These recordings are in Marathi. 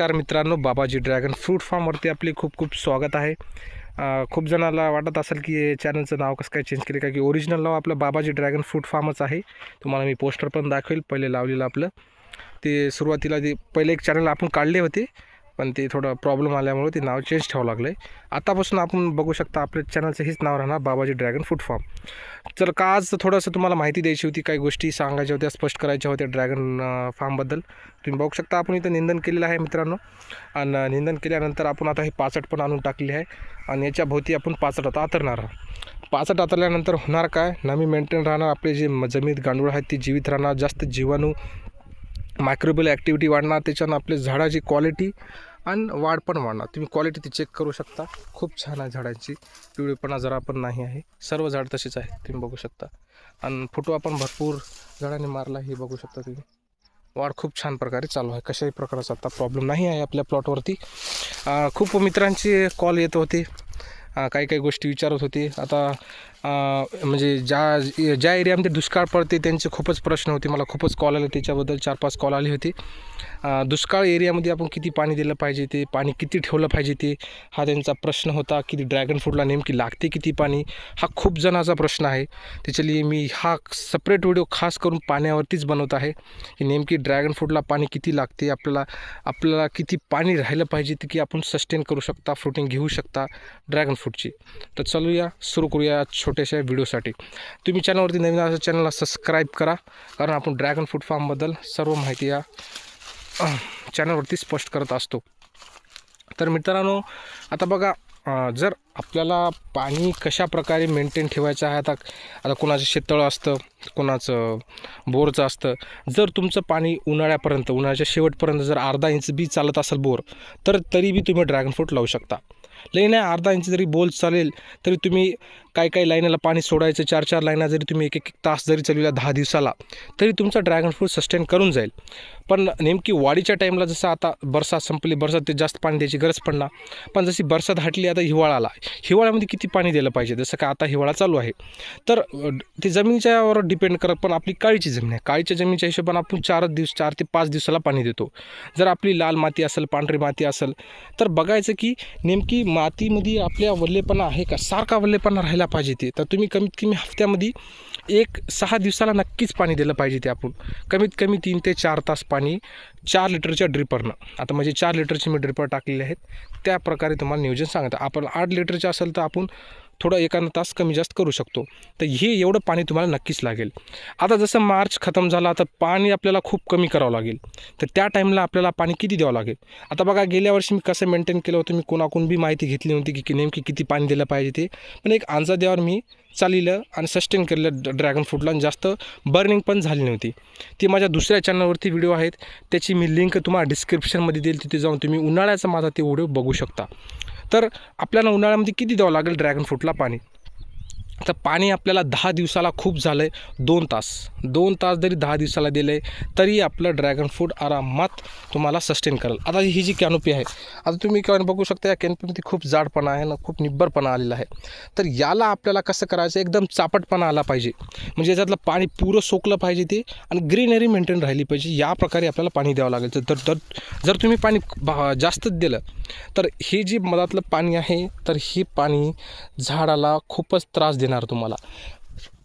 नमस्कार मित्रांनो बाबाजी ड्रॅगन फ्रूट फार्मवरती आपले खूप खूप स्वागत आहे. खूप जणाला वाटत असेल की चॅनलचं नाव कसं काय चेंज केलं का की ओरिजिनल नाव आपलं बाबाजी ड्रॅगन फ्रूट फार्मच आहे. तुम्हाला मी पोस्टर पण दाखवेल पहिले लावलेलं आपलं. ते सुरुवातीला ते पहिले एक चॅनल आपण काढले होते. पण ते थोडं प्रॉब्लेम आल्यामुळे ते नाव चेंज ठेवावं लागलं आहे आतापासून आपण बघू शकता आपल्या चॅनलचं हेच नाव राहणार बाबाजी ड्रॅगन फूड फार्म तर का आज थोडंसं तुम्हाला माहिती द्यायची होती काही गोष्टी सांगायच्या होत्या स्पष्ट करायच्या होत्या ड्रॅगन फार्मबद्दल तुम्ही बघू शकता आपण इथं निंदन केलेलं आहे मित्रांनो. आणि निंदन केल्यानंतर आपण आता हे पाचट पण आणून टाकली आहे. आणि याच्या भोवती आपण पाचट आता आतरणार आहोत. पाचट आतरल्यानंतर होणार काय? नमी मेंटेन राहणार आपले जे जमीन गांडूळ आहेत ती जीवित राहणार जास्त जीवाणू मायक्रोबियल ॲक्टिव्हिटी वाढणार त्याच्यानं आपले झाडाची क्वालिटी आणि वाढ पण वाढणार. तुम्ही क्वालिटी ती चेक करू शकता. खूप छान आहे झाडांची. पिवळीपणा जरा पण नाही आहे. सर्व झाड तसेच आहे तुम्ही बघू शकता. आणि फोटो आपण भरपूर झाडांनी मारला हे बघू शकता तुम्ही. वाढ खूप छान प्रकारे चालू आहे. कशाही प्रकारचा आता प्रॉब्लेम नाही आहे आपल्या प्लॉटवरती खूप मित्रांचे कॉल येत होते. काही काही गोष्टी विचारत होते. आता म्हणजे ज्या ज्या एरियामध्ये दुष्काळ पडते त्यांचे खूपच प्रश्न होते. मला खूपच कॉल आले त्याच्याबद्दल चार पाच कॉल आले होते. दुष्काळ एरियामध्ये आपण किती पाणी दिलं पाहिजे ते पाणी किती ठेवलं पाहिजे ते हा त्यांचा प्रश्न होता. की ड्रॅगन फ्रूटला नेमकी लागते किती पाणी हा खूप जणाचा प्रश्न आहे. त्याच्याली मी हा सपरेट व्हिडिओ खास करून पाण्यावरतीच बनवत आहे. की नेमकी ड्रॅगन फ्रूटला पाणी किती लागते आपल्याला आपल्याला किती पाणी राहिलं पाहिजे ते की आपण सस्टेन करू शकता फ्रुटिंग घेऊ शकता ड्रॅगन फ्रूटची तर चलूया सुरू करूया छोट्याशा व्हिडिओसाठी. तुम्ही चॅनलवरती नवीन असं चॅनलला सबस्क्राईब करा. कारण आपण ड्रॅगन फ्रूट फार्मबद्दल सर्व माहिती या चॅनलवरती स्पष्ट करत असतो. तर मित्रांनो आता बघा जर आपल्याला पाणी कशा प्रकारे मेंटेन ठेवायचं आहे आता आता कोणाचं शेततळं असतं कोणाचं बोरचं असतं जर तुमचं पाणी उन्हाळ्यापर्यंत उन्हाळ्याच्या शेवटपर्यंत जर अर्धा इंच बी चालत असेल बोर तर तरी बी तुम्ही ड्रॅगन फ्रूट लावू शकता. लई नाही अर्धा इंच जरी बोल चालेल तरी तुम्ही काही काही लाईनाला पाणी सोडायचं चार चार लाईना जरी तुम्ही एक एक तास जरी चालविला दहा दिवसाला तरी तुमचा ड्रॅगन फ्रूट सस्टेन करून जाईल. पण नेमकी वाढीच्या टाईमला जसं आता बरसात संपली बरसात ते जास्त पाणी द्यायची गरज पडणार पण जशी बरसात हटली आता हिवाळा आला. हिवाळ्यामध्ये किती पाणी दिलं पाहिजे? जसं का आता हिवाळा चालू आहे. तर ते जमिनीच्यावर डिपेंड करत पण आपली काळीची जमीन आहे. काळीच्या जमिनीच्या हिशोबाने आपण चारच दिवस चार ते पाच दिवसाला पाणी देतो. जर आपली लाल माती असेल पांढरी माती असेल तर बघायचं की नेमकी मातीमध्ये आपल्या वल्लेपणा आहे का? सारखा वल्लेपणा व्हायला पाहिजे ते. तर तुम्ही कमीत कमी हफ्त्यामध्ये एक सहा दिवसाला नक्कीच पाणी दिलं पाहिजे ते आपण. कमीत कमी तीन ते चार तास पाणी चार लिटरच्या ड्रिपरनं. आता म्हणजे चार लिटरचे मी ड्रिपर टाकलेले आहेत. त्या प्रकारे तुम्हाला नियोजन सांगतं. आपण आठ लिटरचे असेल तर आपण थोडं एखादा तास कमी जास्त करू शकतो. तर हे एवढं पाणी तुम्हाला नक्कीच लागेल. आता जसं मार्च खतम झाला तर पाणी आपल्याला खूप कमी करावं लागेल. तर त्या टाईमला आपल्याला पाणी किती द्यावं लागेल? आता बघा गेल्या वर्षी मी कसं मेंटेन केलं होतं मी कोणाकडून बी माहिती घेतली नव्हती की की नेमकी किती पाणी दिलं पाहिजे ते. पण एक अंदाजावर मी चालिलं आणि सस्टेन केलेलं ड्रॅगन फ्रूटला आणि जास्त बर्निंग पण झाली नव्हती. ती माझ्या दुसऱ्या चॅनलवरती व्हिडिओ आहेत. त्याची मी लिंक तुम्हाला डिस्क्रिप्शनमध्ये देईल. तिथे जाऊन तुम्ही उन्हाळ्याचा माझा ते व्हिडिओ बघू शकता. तर आपल्याला उन्हाळ्यामध्ये किती द्यावं लागेल ड्रॅगन फ्रूटला पाणी? तर पाणी आपल्याला दहा दिवसाला खूप झालं आहे दोन तास. दोन तास जरी दहा दिवसाला दिलं आहे तरी आपलं ड्रॅगन फ्रूट आरामात तुम्हाला सस्टेन करेल. आता ही जी कॅनोपी आहे आता तुम्ही कॅन बघू शकता या कॅनोपीमध्ये खूप जाडपणा आहे ना खूप निब्बरपणा आलेला आहे. तर याला आपल्याला कसं करायचं एकदम चापटपणा आला पाहिजे. म्हणजे याच्यातलं पाणी पुरं सोकलं पाहिजे ते आणि ग्रीनरी मेंटेन राहिली पाहिजे. या प्रकारे आपल्याला पाणी द्यावं लागेल. तर तर जर तुम्ही पाणी भा- जास्तच दिलं तर हे जे मधातलं पाणी आहे तर हे पाणी झाडाला खूपच त्रास देणार. तुम्हाला.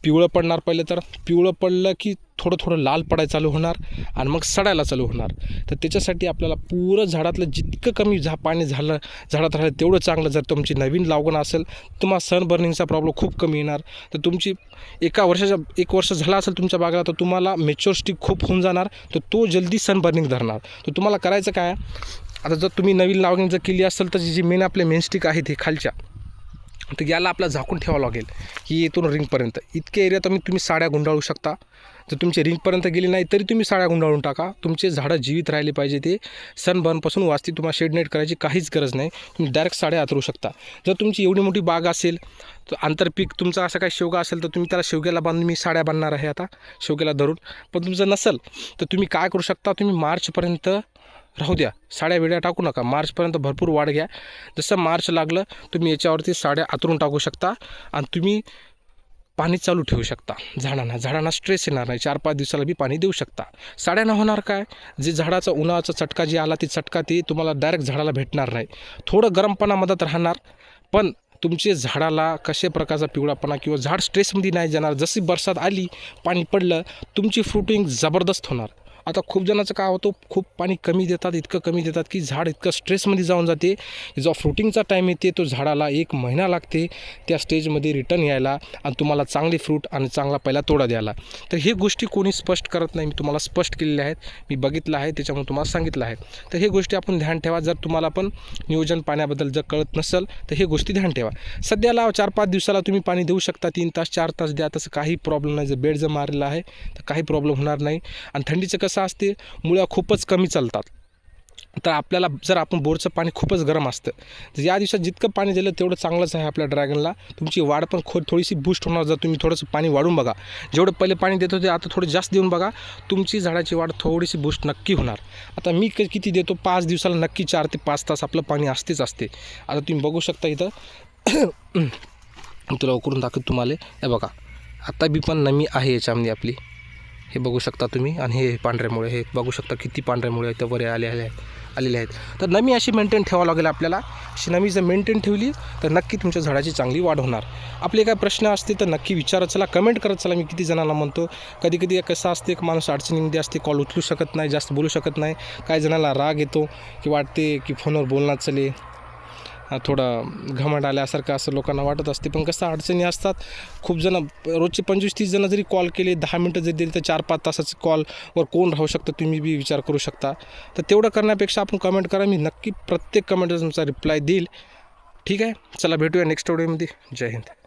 पिवळं पडणार पहिले तर पिवळं पडलं की थोडं थोडं लाल पडायला चालू होणार आणि मग सडायला चालू होणार. तर त्याच्यासाठी आपल्याला पुरं झाडातलं जितकं कमी झा पाणी झालं झाडात राहिलं तेवढं चांगलं जर तुमची नवीन लागवण असेल तुम्हाला सन बर्निंगचा प्रॉब्लेम खूप कमी येणार. तर तुमची एका वर्षाच्या एक वर्ष झाला असेल तुमच्या बागेला तर तुम्हाला मेच्युअर स्टिक खूप होऊन जाणार. तर तो जल्दी सन बर्निंग धरणार. तर तुम्हाला करायचं काय? आता जर तुम्ही नवीन लागवण जर केली असेल तर जी मेन आपले मेन स्टिक आहेत हे खालच्या. तर याला आपला झाकून ठेवावं लागेल. की येथून रिंगपर्यंत. इतके एरिया तुम्ही तुम्ही साड्या गुंडाळू शकता. जर तुमचे रिंगपर्यंत गेली नाही तरी तुम्ही साड्या गुंडाळून टाका. तुमचे झाडं जीवित राहिले पाहिजे ते. सनबर्नपासून वाचते तुम्हाला शेडनेट करायची काहीच गरज नाही. तुम्ही डायरेक्ट साड्या आतरू शकता. जर तुमची एवढी मोठी बाग असेल तर आंतरपीक तुमचा असं काही शेवगा असेल तर तुम्ही त्याला शेवग्याला बांधून मी साड्या बांधणार आहे आता. शेवग्याला धरून. पण तुमचं नसेल तर तुम्ही काय करू शकता? तुम्ही मार्चपर्यंत राहू द्या. साड्या वेड्या टाकू नका. मार्चपर्यंत भरपूर वाढ घ्या. जसं मार्च लागलं तुम्ही याच्यावरती साड्या आतरून टाकू शकता आणि तुम्ही पाणी चालू ठेवू शकता. झाडांना झाडांना स्ट्रेस येणार नाही. चार पाच दिवसाला बी पाणी देऊ शकता. साड्यांना होणार काय? जे झाडाचा उन्हाचा चटका जे आला ती चटका ती तुम्हाला डायरेक्ट झाडाला भेटणार नाही. थोडं गरमपणा मदत राहणार. पण तुमचे झाडाला कशा प्रकारचा पिवळापणा किंवा झाड स्ट्रेसमध्ये नाही जाणार. जशी बरसात आली पाणी पडलं तुमची फ्रुटिंग जबरदस्त होणार. आता खूप जणाचं काय होतं खूप पाणी कमी देतात इतकं कमी देतात की झाड इतकं स्ट्रेसमध्ये जाऊन जाते. जो फ्रुटिंगचा टाईम येते तो झाडाला एक महिना लागते. त्या स्टेजमध्ये रिटर्न यायला आणि तुम्हाला चांगले फ्रूट आणि चांगला पहिला तोडा द्यायला. तर हे गोष्टी कोणी स्पष्ट करत नाही. मी तुम्हाला स्पष्ट केलेल्या आहेत. मी बघितलं आहे त्याच्यामुळे तुम्हाला सांगितलं आहे. तर हे गोष्टी आपण ध्यान ठेवा. जर तुम्हाला पण नियोजन पाण्याबद्दल जर कळत नसेल तर हे गोष्टी ध्यान ठेवा. सध्याला चार पाच दिवसाला तुम्ही पाणी देऊ शकता. तीन तास चार तास द्या. तसं काही प्रॉब्लेम नाही. जर बेड जर मारलेला आहे तर काही प्रॉब्लेम होणार नाही. आणि थंडीचं कसं असते मुळ्या खूपच कमी चालतात. तर आपल्याला जर आपण बोरचं पाणी खूपच गरम असतं तर या दिवसात जितकं पाणी दिलं तेवढं चांगलंच आहे आपल्या ड्रॅगनला. तुमची वाढ पण खो थोडीशी बूस्ट होणार जर तुम्ही थोडंसं पाणी वाढून बघा. जेवढं पहिले पाणी देत होते आता थोडं जास्त देऊन बघा. तुमची झाडाची वाढ थोडीशी बूस्ट नक्की होणार. आता मी क किती देतो? पाच दिवसाला नक्की चार ते पाच तास आपलं पाणी असतेच असते. आता तुम्ही बघू शकता इथं. मी तुला उकरून दाखवतो तुम्हाला. हे बघा. आता बी पण नमी आहे याच्यामध्ये आपली. हे बघू शकता तुम्ही. आणि हे पांढऱ्यामुळे हे बघू शकता किती पांढऱ्यामुळे आहेत वर आले आले आहेत आलेले आहेत. तर नमी अशी मेंटेन ठेवावं लागेल आपल्याला. अशी नमी जर मेंटेन ठेवली तर नक्की तुमच्या झाडाची चांगली वाढ होणार. आपले काय प्रश्न असते तर नक्की विचारत चला कमेंट करत चला. मी किती जणांना म्हणतो कधी कधी कसं असते एक माणूस अडचणीमध्ये असते कॉल उचलू शकत नाही जास्त बोलू शकत नाही. काही जणांना राग येतो की वाटते की फोनवर बोलणार चले थोडं घमंड आल्यासारखं असं लोकांना वाटत असते. पण कसं अडचणी असतात. खूप जणं रोजचे पंचवीस तीस जणं जरी कॉल केले दहा मिनटं जरी दिली तर चार पाच तासाचं कॉलवर कोण राहू शकतं? तुम्ही बी विचार करू शकता. तर तेवढं करण्यापेक्षा आपण कमेंट करा. मी नक्की प्रत्येक कमेंटचा तुमचा रिप्लाय देईल. ठीक आहे? चला भेटूया नेक्स्ट व्हिडिओमध्ये जय हिंद.